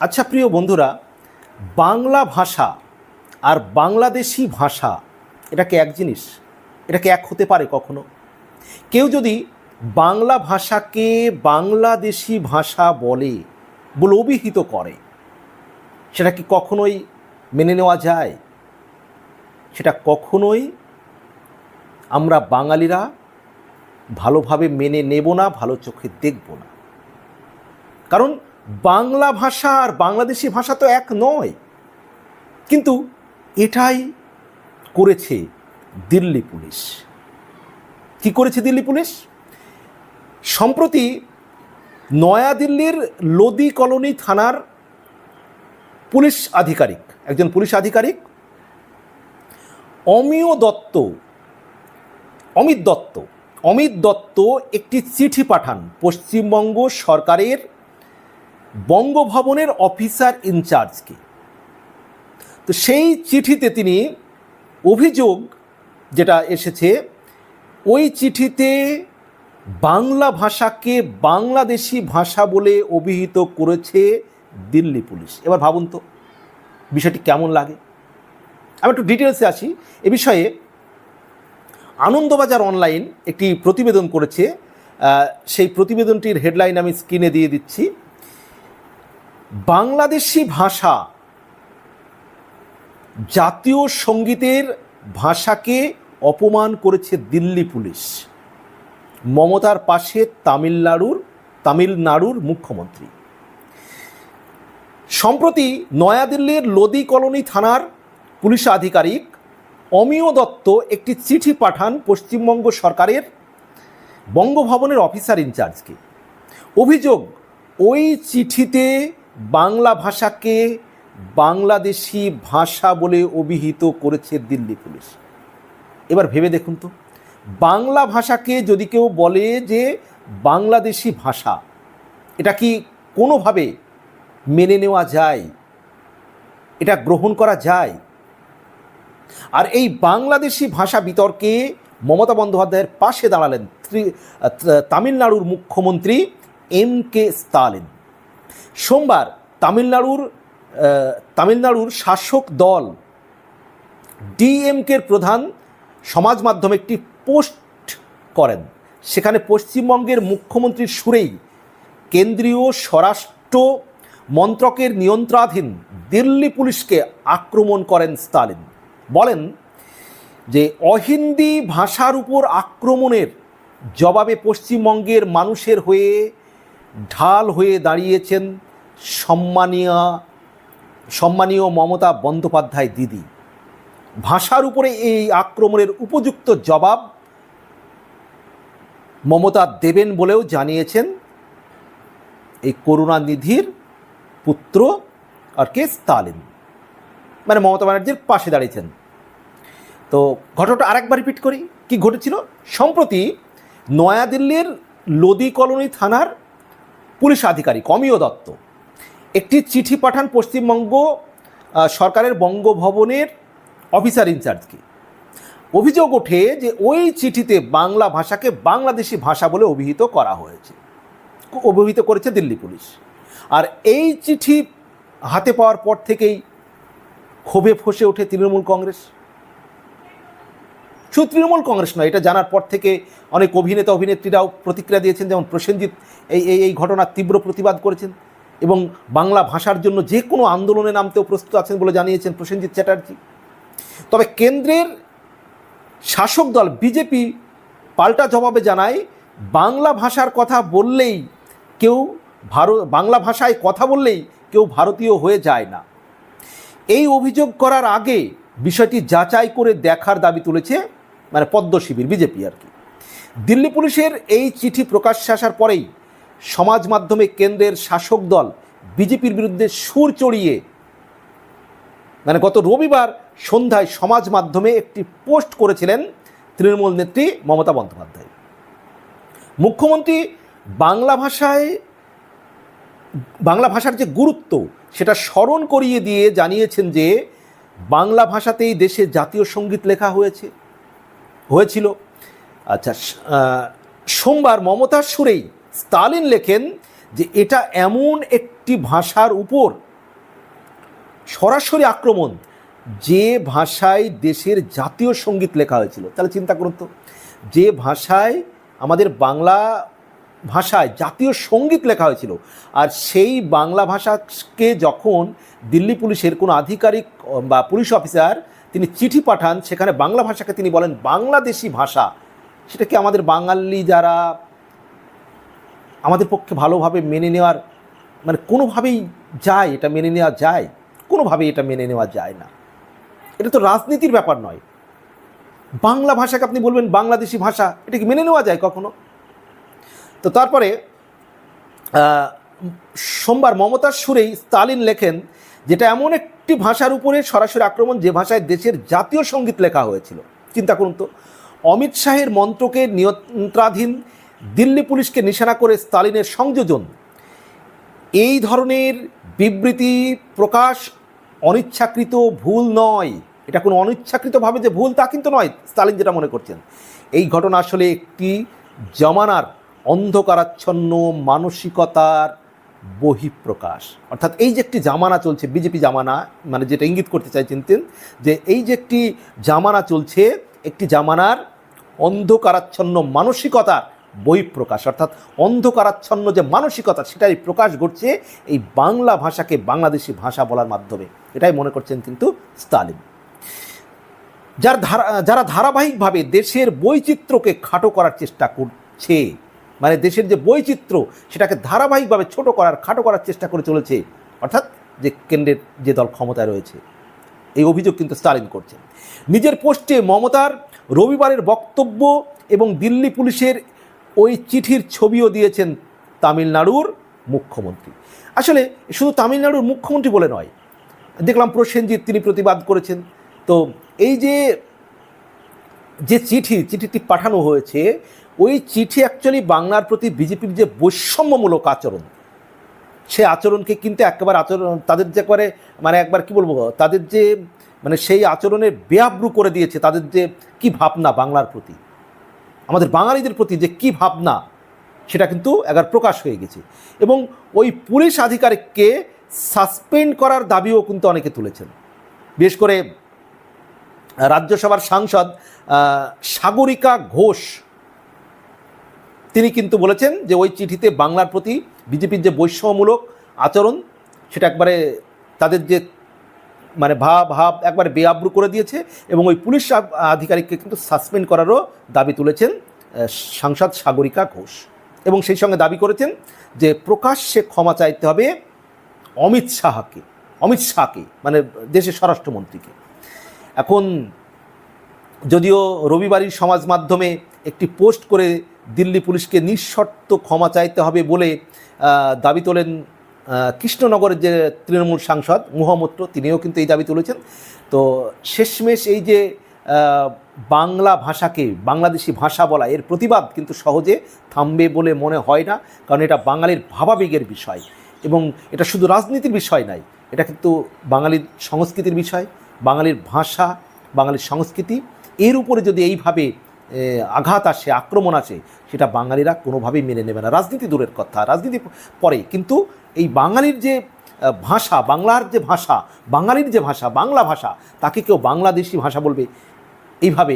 আচ্ছা প্রিয় বন্ধুরা, বাংলা ভাষা আর বাংলাদেশি ভাষা এটাকে এক জিনিস? এটাকে এক হতে পারে কখনো? কেউ যদি বাংলা ভাষাকে বাংলাদেশি ভাষা বলে বলে অভিহিত করে, সেটা কি কখনোই মেনে নেওয়া যায়? সেটা কখনোই আমরা বাঙালিরা ভালোভাবে মেনে নেব না, ভালো চোখে দেখব না। কারণ বাংলা ভাষা আর বাংলাদেশি ভাষা তো এক নয়। কিন্তু এটাই করেছে দিল্লি পুলিশ। কি করেছে দিল্লি পুলিশ? সম্প্রতি নয়াদিল্লির লোদি কলোনি থানার পুলিশ আধিকারিক, একজন পুলিশ আধিকারিক, অমিয় দত্ত, অমিত দত্ত অমিত দত্ত একটি চিঠি পাঠান পশ্চিমবঙ্গ সরকারের বঙ্গভবনের অফিসার ইনচার্জকে। তো সেই চিঠিতে তিনি অভিযোগ যেটা এসেছে, ওই চিঠিতে বাংলা ভাষাকে বাংলাদেশি ভাষা বলে অভিহিত করেছে দিল্লি পুলিশ। এবার ভাবুন তো, বিষয়টি কেমন লাগে? আমি একটু ডিটেলসে আসি। এ বিষয়ে আনন্দবাজার অনলাইন একটি প্রতিবেদন করেছে। সেই প্রতিবেদনটির হেডলাইন আমি স্ক্রিনে দিয়ে দিচ্ছি। বাংলাদেশি ভাষা জাতীয় সঙ্গীতের ভাষাকে অপমান করেছে দিল্লি পুলিশ। মমতার পাশে তামিলনাড়ুর তামিলনাড়ুর মুখ্যমন্ত্রী। সম্প্রতি নয়াদিল্লির লোদি কলোনি থানার পুলিশ আধিকারিক অমিয় দত্ত একটি চিঠি পাঠান পশ্চিমবঙ্গ সরকারের বঙ্গভবনের অফিসার ইনচার্জকে। অভিযোগ, ওই চিঠিতে বাংলা ভাষাকে বাংলাদেশি ভাষা বলে অভিহিত করেছে দিল্লি পুলিশ। এবার ভেবে দেখুন তো, বাংলা ভাষাকে যদি কেউ বলে যে বাংলাদেশি ভাষা, এটা কি কোনোভাবে মেনে নেওয়া যায়? এটা গ্রহণ করা যায়? আর এই বাংলাদেশি ভাষা বিতর্কে মমতা বন্দ্যোপাধ্যায়ের পাশে দাঁড়ালেন তামিলনাড়ুর মুখ্যমন্ত্রী এম কে স্টালিন। সোমবার তামিলনাড়ুর তামিলনাড়ুর শাসক দল ডিএমকের প্রধান সমাজ মাধ্যমে একটি পোস্ট করেন। সেখানে পশ্চিমবঙ্গের মুখ্যমন্ত্রীর সুরেই কেন্দ্রীয় স্বরাষ্ট্র মন্ত্রকের নিয়ন্ত্রণাধীন দিল্লি পুলিশকে আক্রমণ করেন স্টালিন। বলেন যে অহিন্দি ভাষার উপর আক্রমণের জবাবে পশ্চিমবঙ্গের মানুষের হয়ে ঢাল হয়ে দাঁড়িয়েছেন সম্মানীয় সম্মানীয় মমতা বন্দ্যোপাধ্যায় দিদি। ভাষার উপরে এই আক্রমণের উপযুক্ত জবাব মমতা দেবেন বলেও জানিয়েছেন। এই করুণানিধির পুত্র আর কে? স্টালিন। মানে মমতা ব্যানার্জির পাশে দাঁড়িয়েছেন। তো ঘটনাটা আরেকবার রিপিট করি। কি ঘটেছিল? সম্প্রতি নয়াদিল্লির লোদি কলোনি থানার পুলিশ আধিকারিক, অমিয় দত্ত। একটি চিঠি পাঠান পশ্চিমবঙ্গ সরকারের বঙ্গভবনের অফিসার ইনচার্জকে। অভিযোগ ওঠে যে ওই চিঠিতে বাংলা ভাষাকে বাংলাদেশি ভাষা বলে অভিহিত করা হয়েছে। অভিহিত করেছে দিল্লি পুলিশ। আর এই চিঠি হাতে পাওয়ার পর থেকেই ক্ষোভে ফসে ওঠে তৃণমূল কংগ্রেস। শুধু তৃণমূল কংগ্রেস নয়, এটা জানার পর থেকে অনেক অভিনেতা, অভিনেত্রীরাও প্রতিক্রিয়া দিয়েছেন, যেমন প্রসেনজিৎ এই এই এই ঘটনার তীব্র প্রতিবাদ করেছেন এবং বাংলা ভাষার জন্য যে কোনো আন্দোলনে নামতেও প্রস্তুত আছেন বলে জানিয়েছেন প্রসেনজিৎ চ্যাটার্জি। তবে কেন্দ্রের শাসক দল বিজেপি পাল্টা জবাবে জানায়, বাংলা ভাষার কথা বললেই কেউ ভারত বাংলা ভাষায় কথা বললেই কেউ ভারতীয় হয়ে যায় না। এই অভিযোগ করার আগে বিষয়টি যাচাই করে দেখার দাবি তুলেছে মানে পদ্ম শিবির, বিজেপি আর কি। দিল্লি পুলিশের এই চিঠি প্রকাশ্যে আসার পরেই সমাজ মাধ্যমে কেন্দ্রের শাসক দল বিজেপির বিরুদ্ধে সুর চড়িয়ে মানে গত রবিবার সন্ধ্যায় সমাজ মাধ্যমে একটি পোস্ট করেছিলেন তৃণমূল নেত্রী মমতা বন্দ্যোপাধ্যায়। মুখ্যমন্ত্রী বাংলা ভাষায়, বাংলা ভাষার যে গুরুত্ব, সেটা স্মরণ করিয়ে দিয়ে জানিয়েছেন যে বাংলা ভাষাতেই দেশে জাতীয় সংগীত লেখা হয়েছে। হয়েছিল। আচ্ছা সোমবার মমতার সুরেই স্টালিন লেখেন যে এটা এমন একটি ভাষার উপর সরাসরি আক্রমণ যে ভাষায় দেশের জাতীয় সংগীত লেখা হয়েছিল। তাহলে চিন্তা করুন তো, যে ভাষায় আমাদের বাংলা ভাষায় জাতীয় সংগীত লেখা হয়েছিল আর সেই বাংলা ভাষাকে যখন দিল্লি পুলিশের কোনো আধিকারিক বা পুলিশ অফিসার তিনি চিঠি পাঠান, সেখানে বাংলা ভাষাকে তিনি বলেন বাংলাদেশি ভাষা। সেটা কি আমাদের বাঙালি যারা আমাদের পক্ষে ভালোভাবে মেনে নেওয়ার মানে কোনোভাবেই যায়, এটা মেনে নেওয়া যায়? কোনোভাবেই এটা মেনে নেওয়া যায় না। এটা তো রাজনীতির ব্যাপার নয়। বাংলা ভাষাকে আপনি বলবেন বাংলাদেশি ভাষা, এটা কি মেনে নেওয়া যায় কখনো? তো তারপরে সোমবার মমতার সুরেই স্টালিন লেখেন, যেটা এমন একটি ভাষার উপরে সরাসরি আক্রমণ, যে ভাষায় দেশের জাতীয় সংগীত লেখা হয়েছিল। চিন্তা করুন তো, অমিত শাহের মন্ত্রকে নিয়ন্ত্রণাধীন দিল্লি পুলিশকে নিশানা করে স্তালিনের সংযোজন। এই ধরনের বিবৃতি প্রকাশ অনিচ্ছাকৃত ভুল নয়। এটা কোনো অনিচ্ছাকৃতভাবে যে ভুল তা কিন্তু নয়, স্টালিন যেটা মনে করছেন। এই ঘটনা আসলে একটি জমানার অন্ধকারাচ্ছন্ন মানসিকতার বহিঃপ্রকাশ। অর্থাৎ এই যে একটি জামানা চলছে বিজেপি জামানা মানে যেটা ইঙ্গিত করতে চাইছেন তিনি, যে এই যে একটি জামানা চলছে একটি জামানার অন্ধকারাচ্ছন্ন মানসিকতার বহিঃপ্রকাশ অর্থাৎ অন্ধকারাচ্ছন্ন যে মানসিকতা সেটাই প্রকাশ ঘটছে এই বাংলা ভাষাকে বাংলাদেশি ভাষা বলার মাধ্যমে। এটাই মনে করছেন কিন্তু স্টালিন। যার ধারা যারা ধারাবাহিকভাবে দেশের বৈচিত্র্যকে খাটো করার চেষ্টা করছে মানে দেশের যে বৈচিত্র্য, সেটাকে ধারাবাহিকভাবে ছোট করার, খাটো করার চেষ্টা করে চলেছে, অর্থাৎ যে কেন্দ্রের যে দল ক্ষমতায় রয়েছে। এই অভিযোগ কিন্তু স্টালিন করছেন। নিজের পোস্টে মমতার রবিবারের বক্তব্য এবং দিল্লি পুলিশের ওই চিঠির ছবিও দিয়েছেন তামিলনাড়ুর মুখ্যমন্ত্রী। আসলে শুধু তামিলনাড়ুর মুখ্যমন্ত্রী বলে নয়, দেখলাম প্রসেনজিৎ তিনি প্রতিবাদ করেছেন। তো এই যে যে চিঠি, চিঠিটি পাঠানো হয়েছে ওই চিঠি অ্যাকচুয়ালি বাংলার প্রতি বিজেপির যে বৈষম্যমূলক আচরণ, সে আচরণকে কিন্তু একেবারে আচরণ, তাদের যে একবারে মানে একবার কি বলব, তাদের যে মানে সেই আচরণের বেআব্রু করে দিয়েছে, তাদের যে কি ভাবনা বাংলার প্রতি? আমাদের বাঙালিদের প্রতি যে কি ভাবনা, সেটা কিন্তু একবার প্রকাশ হয়ে গেছে। এবং ওই পুলিশ আধিকারিককে সাসপেন্ড করার দাবিও কিন্তু অনেকে তুলেছেন। বিশেষ করে রাজ্যসভার সাংসদ সাগরিকা ঘোষ তিনি কিন্তু বলেছেন যে ওই চিঠিতে বাংলার প্রতি বিজেপির যে বৈষম্যমূলক আচরণ, সেটা একবারে তাদের যে মানে ভাব ভাব একবারে বেআব্রু করে দিয়েছে এবং ওই পুলিশ আধিকারিককে কিন্তু সাসপেন্ড করারও দাবি তুলেছেন সাংসদ সাগরিকা ঘোষ। এবং সেই সঙ্গে দাবি করেছেন যে প্রকাশ্যে ক্ষমা চাইতে হবে অমিত শাহকে অমিত শাহকে মানে দেশের স্বরাষ্ট্রমন্ত্রীকে। এখন যদিও রবিবারই সমাজ মাধ্যমে একটি পোস্ট করে দিল্লি পুলিশকে নিঃশর্ত ক্ষমা চাইতে হবে বলে দাবি তোলেন কৃষ্ণনগরের যে তৃণমূল সাংসদ মুহামত্র তিনিও কিন্তু এই দাবি তুলেছেন। তো শেষমেশ এই যে বাংলা ভাষাকে বাংলাদেশি ভাষা বলা, এর প্রতিবাদ কিন্তু সহজে থামবে বলে মনে হয় না, কারণ এটা বাঙালির ভাবাবেগের বিষয় এবং এটা শুধু রাজনীতির বিষয় নাই, এটা কিন্তু বাঙালির সংস্কৃতির বিষয়, বাঙালির ভাষা, বাঙালির সংস্কৃতি। এর উপরে যদি এইভাবে আঘাত আসে, আক্রমণ আসে, সেটা বাঙালিরা কোনোভাবেই মেনে নেবে না। রাজনীতি দূরের কথা, রাজনীতি পরে কিন্তু এই বাঙালির যে ভাষা, বাংলার যে ভাষা, বাঙালির যে ভাষা, বাংলা ভাষা, তাকে কেউ বাংলাদেশি ভাষা বলবে, এইভাবে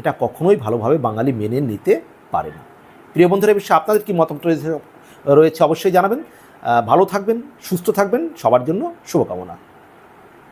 এটা কখনোই ভালোভাবে বাঙালি মেনে নিতে পারে না। প্রিয় বন্ধুরা বিষয়ে আপনাদের কি মতামত রয়েছে রয়েছে অবশ্যই জানাবেন। ভালো থাকবেন, সুস্থ থাকবেন, সবার জন্য শুভকামনা।